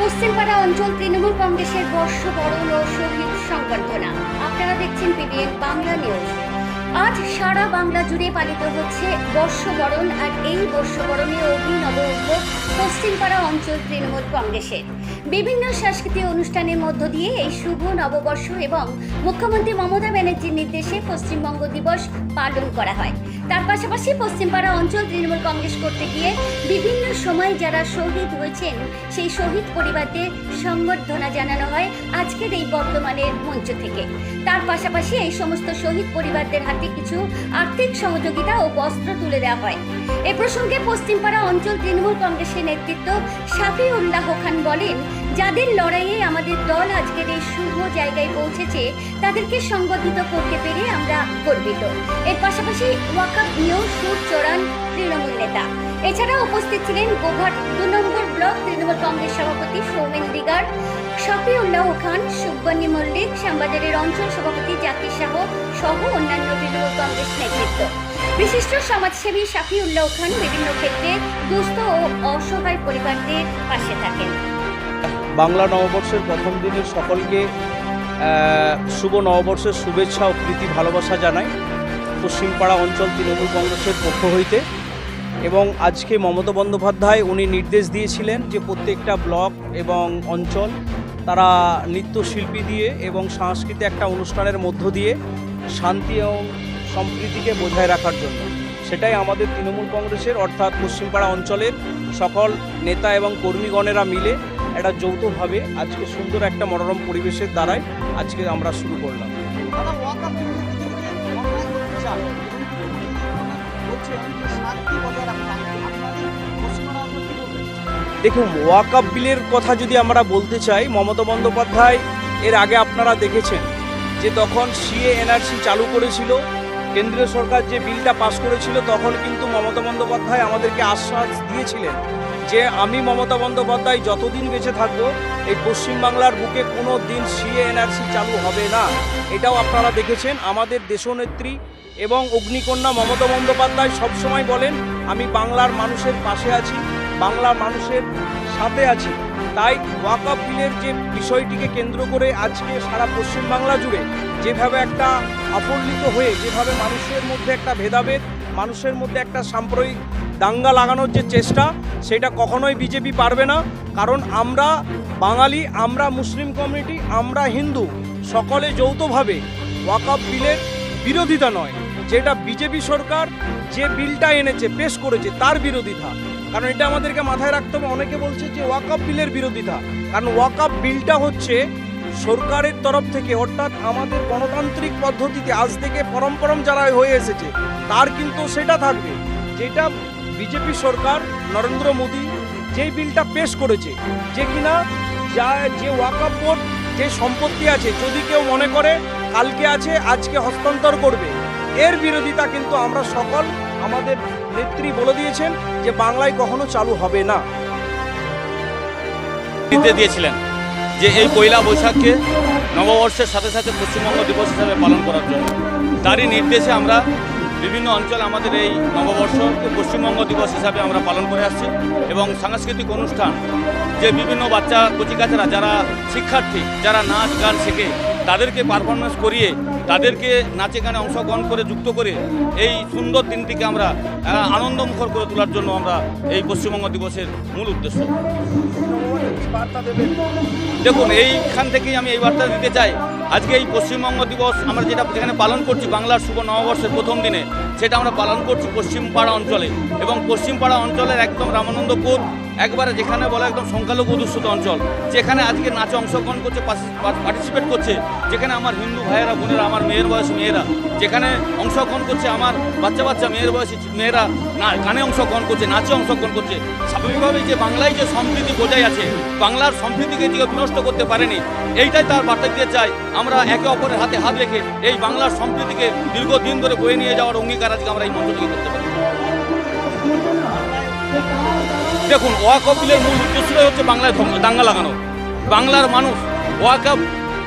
পশ্চিমপাড়া অঞ্চল তৃণমূল কংগ্রেসের বর্ষবরণ ও শহীদ সংবর্ধনা। আপনারা দেখছেন পিবিএন বাংলা নিউজ। আজ সারা বাংলা জুড়ে পালিত হচ্ছে বর্ষবরণ আর এই বর্ষবরণে অভিনব উদ্যোগ পশ্চিমপাড়া অঞ্চল তৃণমূল কংগ্রেসের। বিভিন্ন সাংস্কৃতিক অনুষ্ঠানের মধ্য দিয়ে এই শুভ নববর্ষ এবং মুখ্যমন্ত্রী মমতা ব্যানার্জির নির্দেশে পশ্চিমবঙ্গ দিবস পালন করা হয়। তার পাশাপাশি পশ্চিমপাড়া অঞ্চল তৃণমূল কংগ্রেস করতে গিয়ে বিভিন্ন সময় যারা শহীদ হয়েছেন, সেই শহীদ পরিবারদের সংবর্ধনা জানানো হয় আজকের এই বর্তমানের মঞ্চ থেকে। তার পাশাপাশি এই সমস্ত শহীদ পরিবারদের হাতে কিছু আর্থিক সহযোগিতা ও বস্ত্র তুলে দেওয়া হয়। এ প্রসঙ্গে পশ্চিমপাড়া অঞ্চল তৃণমূল কংগ্রেসের নেতৃত্ব শাফিউল্লাহ খান বলেন, যাদের লড়াইয়ে আমাদের দল আজকের এই শুভ জায়গায় পৌঁছেছে, তাদেরকে সংগঠিত করতে পেরে আমরা গর্বিত। এর পাশাপাশি ওয়াকাপ নিয়েও সুর চড়ান তৃণমূল নেতা। এছাড়া উপস্থিত ছিলেন গোঘাট দু নম্বর ব্লক তৃণমূল কংগ্রেস সভাপতি সৌমেন দিগার শফিউল্লাহ খান, সুব্বানী মল্লিক, শ্যামবাজারের অঞ্চল সভাপতি জাকির শাহ সহ অন্যান্য তৃণমূল কংগ্রেস নেতৃত্ব। বিশিষ্ট সমাজসেবী শাফিউল্লাহ খান বিভিন্ন ক্ষেত্রে দুস্থ ও অসহায় পরিবারদের পাশে থাকেন। বাংলা নববর্ষের প্রথম দিনের সকলকে শুভ নববর্ষের শুভেচ্ছা ও প্রীতি ভালোবাসা জানাই পশ্চিমপাড়া অঞ্চল তৃণমূল কংগ্রেসের পক্ষ হইতে এবং আজকে মমতা বন্দ্যোপাধ্যায় উনি নির্দেশ দিয়েছিলেন যে প্রত্যেকটা ব্লক এবং অঞ্চল তারা নৃত্যশিল্পী দিয়ে এবং সাংস্কৃতিক একটা অনুষ্ঠানের মধ্য দিয়ে শান্তি এবং সম্প্রীতিকে বজায় রাখার জন্য। সেটাই আমাদের তৃণমূল কংগ্রেসের অর্থাৎ পশ্চিমপাড়া অঞ্চলের সকল নেতা এবং কর্মীগণেরা মিলে একটা যৌথভাবে আজকে সুন্দর একটা মনোরম পরিবেশের দ্বারাই আজকে আমরা শুরু করলাম। শান্তি দেখুন ওয়াকআপ বিলের কথা যদি আমরা বলতে চাই, মমতা বন্দ্যোপাধ্যায় এর আগে আপনারা দেখেছেন যে তখন সিএ এনআরসি চালু করেছিল, কেন্দ্রীয় সরকার যে বিলটা পাস করেছিল, তখন কিন্তু মমতা বন্দ্যোপাধ্যায় আমাদেরকে আশ্বাস দিয়েছিলেন যে আমি মমতা বন্দ্যোপাধ্যায় যতদিন বেঁচে থাকব, এই পশ্চিমবাংলার বুকে কোনো দিন সিএ এনআরসি চালু হবে না। এটাও আপনারা দেখেছেন, আমাদের দেশনেত্রী এবং অগ্নিকন্যা মমতা বন্দ্যোপাধ্যায় সবসময় বলেন, আমি বাংলার মানুষের পাশে আছি বাংলার মানুষের সাথে আছি। তাই ওয়াকআপ বিলের যে বিষয়টিকে কেন্দ্র করে আজকে সারা পশ্চিমবাংলা জুড়ে যেভাবে একটা আফল্লিত হয়ে, যেভাবে মানুষের মধ্যে একটা ভেদাভেদ, মানুষের মধ্যে একটা সাম্প্রদায়িক দাঙ্গা লাগানোর যে চেষ্টা, সেটা কখনোই বিজেপি পারবে না। কারণ আমরা বাঙালি, আমরা মুসলিম কমিউনিটি আমরা হিন্দু, সকলে যৌথভাবে ওয়াকআপ বিলের বিরোধিতা নয়। যেটা বিজেপি সরকার যে বিলটা এনেছে, পেশ করেছে, তার বিরোধিতা। কারণ এটা আমাদেরকে মাথায় রাখতে হবে। অনেকে বলছে যে ওয়াকআপ বিলের বিরোধিতা। কারণ ওয়াকআপ বিলটা হচ্ছে সরকারের তরফ থেকে, অর্থাৎ আমাদের গণতান্ত্রিক পদ্ধতিতে আজ থেকে পরম্পরম যারা হয়ে এসেছে, তার কিন্তু সেটা থাকবে। যেটা বিজেপি সরকার, নরেন্দ্র মোদী যে বিলটা পেশ করেছে, যে কিনা যা, যে ওয়াকআপ বোর্ড, যে সম্পত্তি আছে, যদি কেউ মনে করে, কালকে আছে, আজকে হস্তান্তর করবে। এর বিরোধিতা কিন্তু আমরা সকল আমাদের নেত্রী বলে দিয়েছেন যে বাংলায় কখনো চালু হবে না। দিতে দিয়েছিলেন যে এই পয়লা বৈশাখকে নববর্ষের সাথে সাথে পশ্চিমবঙ্গ দিবস হিসাবে পালন করার জন্য। তারই নির্দেশে আমরা বিভিন্ন অঞ্চল আমাদের এই নববর্ষকে পশ্চিমবঙ্গ দিবস হিসাবে আমরা পালন করে আসছি এবং সাংস্কৃতিক অনুষ্ঠান যে বিভিন্ন বাচ্চা কচিকাচারা যারা শিক্ষার্থী, যারা নাচ, গান শেখে তাদেরকে পারফরমেন্স করিয়ে তাদেরকে নাচে গানে অংশগ্রহণ করে যুক্ত করে এই সুন্দর দিনটিকে আমরা আনন্দমুখর করে তোলার জন্য আমরা এই পশ্চিমবঙ্গ দিবসের মূল উদ্দেশ্য। দেখুন, এইখান থেকেই আমি এই বার্তা দিতে চাই। আজকে এই পশ্চিমবঙ্গ দিবস আমরা যেটা যেখানে পালন করছি বাংলার শুভ নববর্ষের প্রথম দিনে সেটা আমরা পালন করছি পশ্চিমপাড়া অঞ্চলে। এবং পশ্চিমপাড়া অঞ্চলের একদম রামানন্দপুর, একবারে যেখানে বলা একদম সংখ্যালঘু অধ্যুষিত অঞ্চল, যেখানে আজকে নাচে অংশগ্রহণ করছে পার্টিসিপেট করছে, যেখানে আমার হিন্দু ভাইয়েরা, বোনেরা, আমার মেয়ের বয়সী মেয়েরা, যেখানে অংশগ্রহণ করছে আমার বাচ্চা বাচ্চা মেয়ের বয়সী মেয়েরা, না, গানে অংশগ্রহণ করছে, নাচে অংশগ্রহণ করছে। স্বাভাবিকভাবেই যে বাংলায় যে সম্প্রীতি বোঝাই আছে, বাংলার সম্প্রীতিকে যে বিনষ্ট করতে পারেনি। এইটাই তার বার্তা দিতে চাই, আমরা একে অপরের হাতে হাত রেখে এই বাংলার সম্প্রীতিকে দীর্ঘদিন ধরে বয়ে নিয়ে যাওয়ার অঙ্গীকার আজকে আমরা এই মঞ্চ থেকে করতে পারি। দেখুন ওয়াকবিলের মূল উদ্দেশ্যটাই হচ্ছে বাংলায় দাঙ্গা লাগানো। বাংলার মানুষ, ওয়াক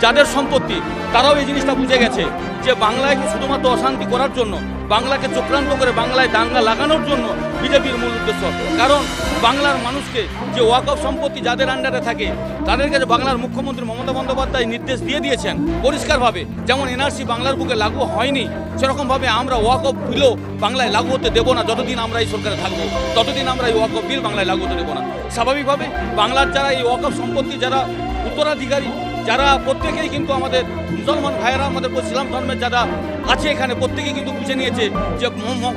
যাদের সম্পত্তি, তারাও এই জিনিসটা বুঝে গেছে। যে বাংলায় শুধুমাত্র অশান্তি করার জন্য, বাংলাকে চক্রান্ত করে বাংলায় দাঙ্গা লাগানোর জন্য বিজেপির মূল উদ্দেশ্য? কারণ বাংলার মানুষকে যে ওয়াকফ সম্পত্তি যাদের আন্ডারে থাকে, তাদের কাছে বাংলার মুখ্যমন্ত্রী মমতা বন্দ্যোপাধ্যায় নির্দেশ দিয়ে দিয়েছেন পরিষ্কারভাবে, যেমন এনআরসি বাংলার বুকে লাগু হয়নি, সেরকমভাবে আমরা ওয়াকফ বিলও বাংলায় লাগু হতে দেবো না, যতদিন আমরা এই সরকারে থাকব, ততদিন আমরা এই ওয়াকফ বিল বাংলায় লাগু হতে দেবো না। স্বাভাবিকভাবে বাংলার যারা এই ওয়াকফ সম্পত্তি, যারা উত্তরাধিকারী যারা প্রত্যেকেই কিন্তু আমাদের মুসলমান ভাইয়েরা, আমাদের ইসলাম ধর্মের যারা আছে এখানে, প্রত্যেকেই কিন্তু বুঝে নিয়েছে যে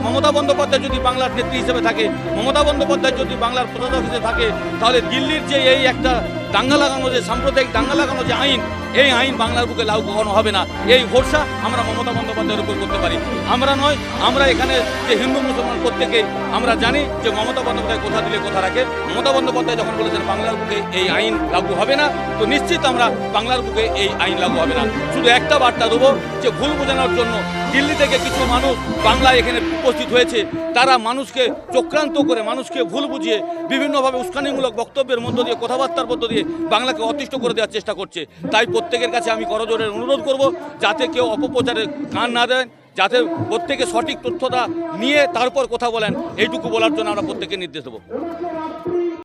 মমতা বন্দ্যোপাধ্যায় যদি বাংলার নেত্রী হিসেবে থাকে, মমতা বন্দ্যোপাধ্যায় যদি বাংলার প্রশাসক হিসেবে থাকে, তাহলে দিল্লির যে এই একটা দাঙ্গা লাগানো যে সাম্প্রদায়িক দাঙ্গা লাগানো যে আইন, এই আইন বাংলার বুকে লাগু কখনো হবে না। এই ভরসা আমরা মমতা বন্দ্যোপাধ্যায়ের উপর করতে পারি। আমরা নয়, আমরা এখানে যে হিন্দু মুসলমান প্রত্যেকেই আমরা জানি যে মমতা বন্দ্যোপাধ্যায় কোথা দিলে কোথা রাখে। মমতা বন্দ্যোপাধ্যায় যখন বলেছেন বাংলার বুকে এই আইন লাগু হবে না, তো নিশ্চিত আমরা বাংলার বুকে এই আইন লাগু হবে না। শুধু একটা বার্তা দেবো, যে ভুল বোঝানোর জন্য দিল্লি থেকে কিছু মানুষ বাংলায় এখানে উপস্থিত হয়েছে। তারা মানুষকে চক্রান্ত করে, মানুষকে ভুল বুঝিয়ে বিভিন্নভাবে উস্কানিমূলক বক্তব্যের মধ্য দিয়ে, কথাবার্তার মধ্য দিয়ে বাংলাকে অতিষ্ঠ করে দেওয়ার চেষ্টা করছে। তাই প্রত্যেকের কাছে আমি করজোরের অনুরোধ করব, যাতে কেউ অপপ্রচারে কান না দেন, যাতে প্রত্যেকে সঠিক তথ্যটা নিয়ে তারপর কথা বলেন। এইটুকু বলার জন্য আমরা প্রত্যেকে নির্দেশ দেবো।